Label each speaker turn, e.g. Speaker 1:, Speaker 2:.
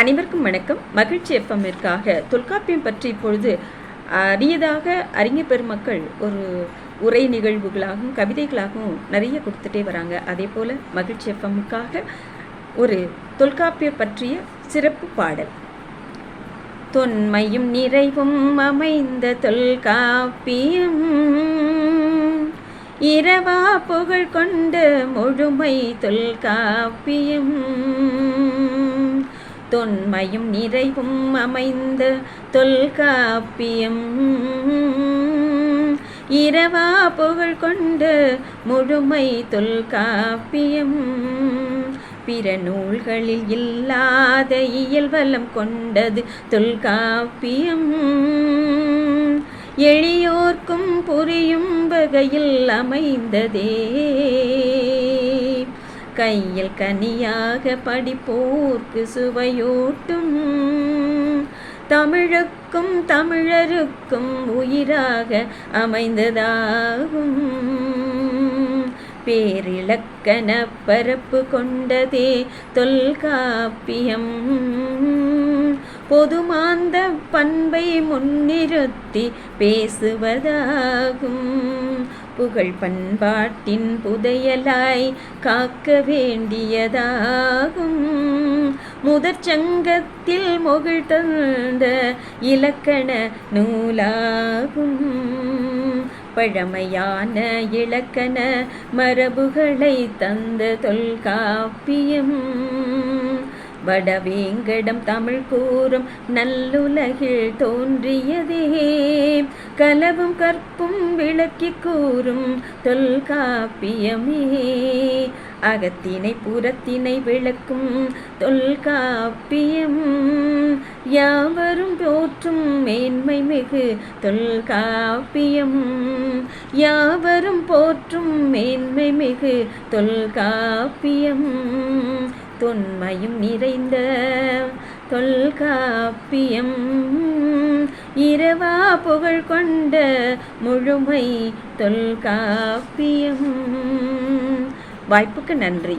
Speaker 1: அனைவருக்கும் வணக்கம். மகிழ்ச்சி எஃப்எம்மிற்காக தொல்காப்பியம் பற்றி இப்பொழுது அரியதாக அறிஞர் பெருமக்கள் ஒரு உரை நிகழ்வுகளாகவும் கவிதைகளாகவும் நிறைய கொடுத்துட்டே வராங்க. அதே போல் மகிழ்ச்சி எஃப்எம்முக்காக ஒரு தொல்காப்பியம் பற்றிய சிறப்பு பாடல். தொன்மையும் நிறைவும் அமைந்த தொல்காப்பியம் இரவா புகழ் கொண்ட முழுமை தொல்காப்பியம். தொன்மையும் நிறைவும் அமைந்த தொல்காப்பியம். இரவா புகழ் கொண்ட முழுமை தொல்காப்பியம். பிற நூல்களில் இல்லாத இயல்வலம் கொண்டது தொல்காப்பியம். எளியோர்க்கும் புரியும் வகையில் அமைந்ததே. கையில் கனியாக படிப்போர்க்கு சுவையூட்டும். தமிழுக்கும் தமிழருக்கும் உயிராக அமைந்ததாகும். பேரிலக்கண பரப்பு கொண்டதே தொல்காப்பியம். பொதுமாந்த பண்பை முன்னிறுத்தி பேசுவதாகும். புகழ் பண்பாட்டின் புதையலாய் காக்க வேண்டியதாகும். முதற் சங்கத்தில் மொகிழ் தந்த இலக்கண நூலாகும். பழமையான இலக்கண மரபுகளை தந்த தொல்காப்பியம். வடவேங்கடம் தமிழ் கூறும் நல்லுலகில் தோன்றியதே. கலவும் கற்பும் விளக்கி கூறும் தொல்காப்பியமே. அகத்தினை புறத்தினை விளக்கும் தொல்காப்பியம். யாவரும் போற்றும் மேன்மை மிகு தொல்காப்பியம். யாவரும் போற்றும் மேன்மை மிகு தொல்காப்பியம். தொன்மையும் நிறைந்த தொல்காப்பியம். இரவா புகழ் கொண்ட முழுமை தொல்காப்பியம். வாய்ப்புக்கு நன்றி.